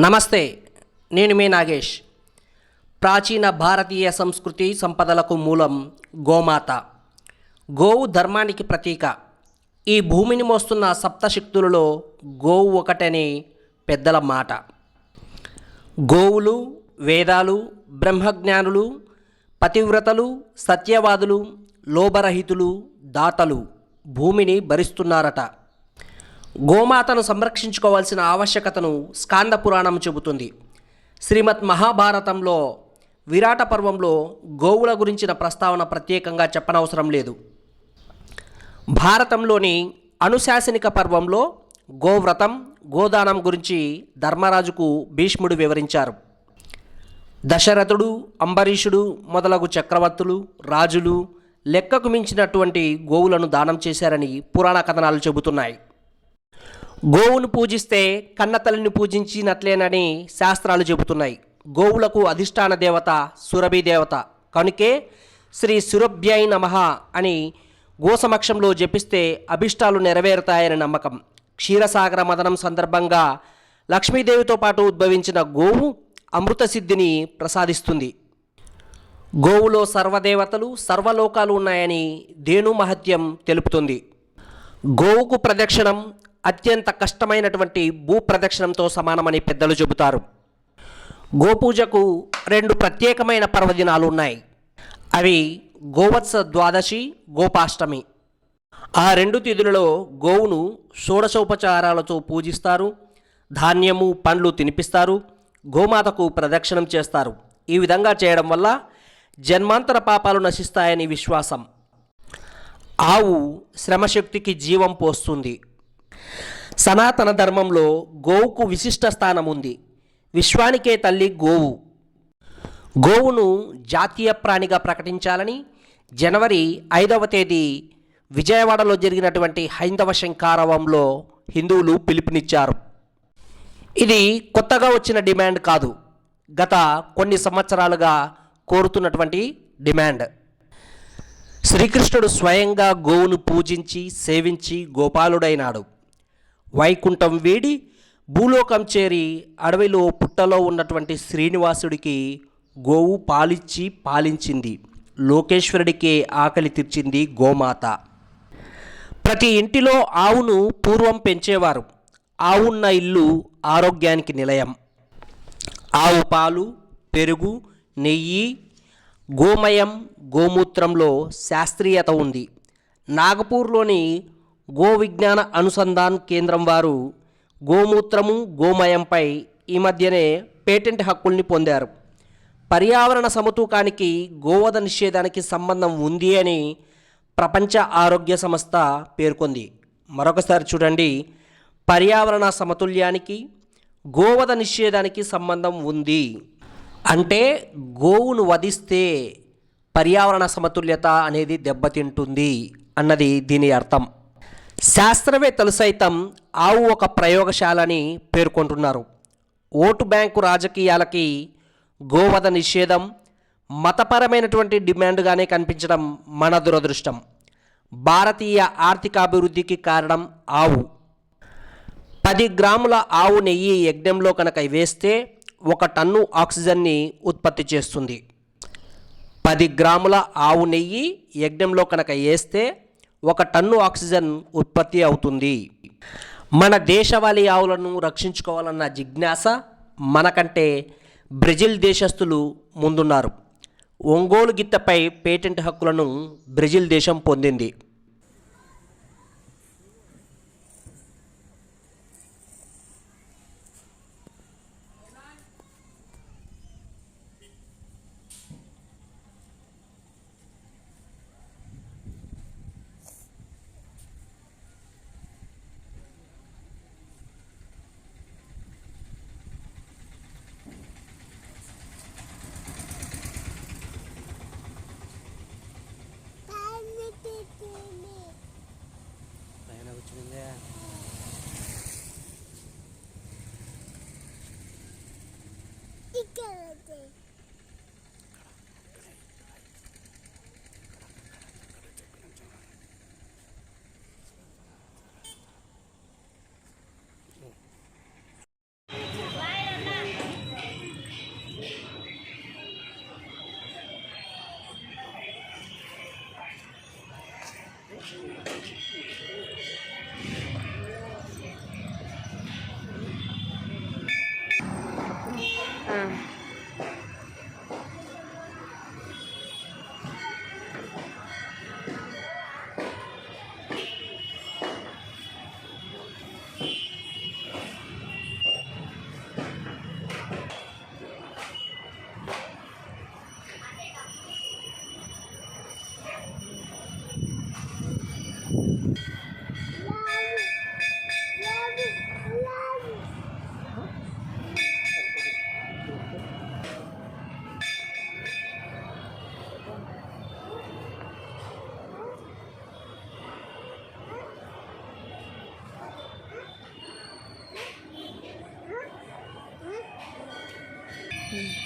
నమస్తే నేను మీ నాగేష్. ప్రాచీన భారతీయ సంస్కృతి సంపదలకు మూలం గోమాత. గోవు ధర్మానికి ప్రతీక. ఈ భూమిని మోస్తున్న సప్తశక్తులలో గోవు ఒకటని పెద్దల మాట. గోవులు వేదాలు బ్రహ్మజ్ఞానులు పతివ్రతలు సత్యవాదులు లోభరహితులు దాతలు భూమిని భరిస్తున్నారట. గోమాతను సంరక్షించుకోవాల్సిన ఆవశ్యకతను స్కాంద పురాణం చెబుతుంది. శ్రీమద్ మహాభారతంలో విరాట పర్వంలో గోవుల గురించిన ప్రస్తావన ప్రత్యేకంగా చెప్పనవసరం లేదు. భారతంలోని అనుశాసనిక పర్వంలో గోవ్రతం గోదానం గురించి ధర్మరాజుకు భీష్ముడు వివరించారు. దశరథుడు అంబరీషుడు మొదలగు చక్రవర్తులు రాజులు లెక్కకు మించినటువంటి గోవులను దానం చేశారని పురాణ కథనాలు చెబుతున్నాయి. గోవును పూజిస్తే కన్నతల్లిని పూజించినట్లేనని శాస్త్రాలు చెబుతున్నాయి. గోవులకు అధిష్టాన దేవత సురభి దేవత. కనుకే శ్రీ సురభ్యై నమః అని గోసమక్షంలో జపిస్తే అభిష్టాలు నెరవేరుతాయని నమ్మకం. క్షీరసాగర మదనం సందర్భంగా లక్ష్మీదేవితో పాటు ఉద్భవించిన గోవు అమృత సిద్ధిని ప్రసాదిస్తుంది. గోవులో సర్వదేవతలు సర్వలోకాలు ఉన్నాయని ధేను మహత్యం తెలుపుతుంది. గోవుకు ప్రదక్షిణం అత్యంత కష్టమైనటువంటి భూ ప్రదక్షిణంతో సమానమని పెద్దలు చెబుతారు. గోపూజకు రెండు ప్రత్యేకమైన పర్వదినాలు ఉన్నాయి అవి గోవత్స ద్వాదశి గోపాష్టమి. ఆ రెండు తిథులలో గోవును షోడశోపచారాలతో పూజిస్తారు ధాన్యము పండ్లు తినిపిస్తారు గోమాతకు ప్రదక్షిణం చేస్తారు. ఈ విధంగా చేయడం వల్ల జన్మాంతర పాపాలు నశిస్తాయని విశ్వాసం. ఆవు శ్రమశక్తికి జీవం పోస్తుంది. సనాతన ధర్మంలో గోవుకు విశిష్ట స్థానం ఉంది విశ్వానికే తల్లి గోవు. గోవును జాతీయ ప్రాణిగా ప్రకటించాలని జనవరి ఐదవ తేదీ విజయవాడలో జరిగినటువంటి హైందవ శంకారవంలో హిందువులు పిలుపునిచ్చారు. ఇది కొత్తగా వచ్చిన డిమాండ్ కాదు. గత కొన్ని సంవత్సరాలుగా కోరుతున్నటువంటి డిమాండ్. శ్రీకృష్ణుడు స్వయంగా గోవును పూజించి సేవించి గోపాలుడైనాడు. వైకుంఠం వీడి భూలోకం చేరి అడవిలో పుట్టలో ఉన్నటువంటి శ్రీనివాసుడికి గోవు పాలిచ్చి పాలించింది. లోకేశ్వరుడికే ఆకలి తీర్చింది గోమాత. ప్రతి ఇంటిలో ఆవును పూర్వం పెంచేవారు. ఆవున్న ఇల్లు ఆరోగ్యానికి నిలయం. ఆవు పాలు పెరుగు నెయ్యి గోమయం గోమూత్రంలో శాస్త్రీయత ఉంది. నాగపూర్లోని గో విజ్ఞాన అనుసంధాన్ కేంద్రం వారు గోమూత్రము గోమయంపై ఈ మధ్యనే పేటెంట్ హక్కుల్ని పొందారు. పర్యావరణ సమతూకానికి గోవధ నిషేధానికి సంబంధం ఉంది అని ప్రపంచ ఆరోగ్య సంస్థ పేర్కొంది. మరొకసారి చూడండి. పర్యావరణ సమతుల్యానికి గోవధ నిషేధానికి సంబంధం ఉంది. అంటే గోవును వధిస్తే పర్యావరణ సమతుల్యత అనేది దెబ్బతింటుంది అన్నది దీని అర్థం. శాస్త్రవేత్తలు సైతం ఆవు ఒక ప్రయోగశాలని పేర్కొంటున్నారు. ఓటు బ్యాంకు రాజకీయాలకి గోవధ నిషేధం మతపరమైనటువంటి డిమాండ్గానే కనిపించడం మన దురదృష్టం. భారతీయ ఆర్థికాభివృద్ధికి కారణం ఆవు. పది గ్రాముల ఆవు నెయ్యి యజ్ఞంలో కనుక వేస్తే ఒక టన్ను ఆక్సిజన్ని ఉత్పత్తి చేస్తుంది. పది గ్రాముల ఆవు నెయ్యి యజ్ఞంలో కనుక వేస్తే ఒక టన్ను ఆక్సిజన్ ఉత్పత్తి అవుతుంది. మన దేశవాళీ ఆవులను రక్షించుకోవాలన్న జిజ్ఞాస మనకంటే బ్రెజిల్ దేశస్థులు ముందున్నారు. ఒంగోలు గిత్తపై పేటెంట్ హక్కులను బ్రెజిల్ దేశం పొందింది. Chào 嗯 Mm-hmm.